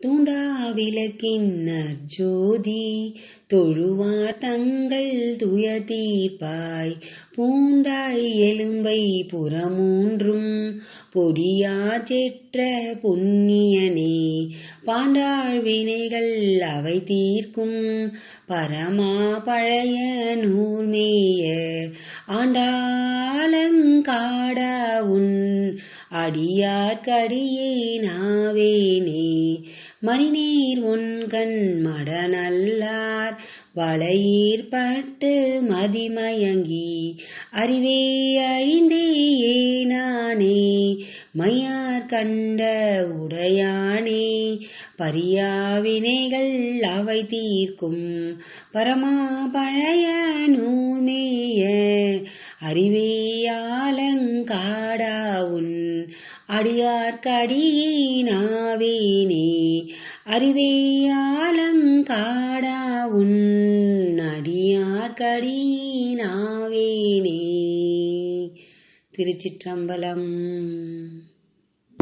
தூண்டா விளக்கின்னர் ஜோதி. தொழுவார் தங்கள் துயதீப்பாய் பூண்டாய் எலும்பை புறமூன்றும். பொடியா செற்ற புண்ணியனே பாண்டாள் வினைகள் அவை தீர்க்கும். பரமா பழைய நூர்மேய. ஆண்டாளங்காடா உன் அடியார்க்கடியே நாவேனே. மணிநீர் உன்கண் மடநல்லார் வளையீர்பட்டு மதிமயங்கி அறிவே அழிந்தே நானே மையார் கண்ட உடையானே பரியாவினைகள் அவை தீர்க்கும் பரமா பழைய நூர்மேய அறிவேயாலங்காடா உன் அடியார்க்கடியினாவேனே அறிவேயாலங்காடா உன் அடியார்க்கடியினாவேனே திருச்சிற்றம்பலம்.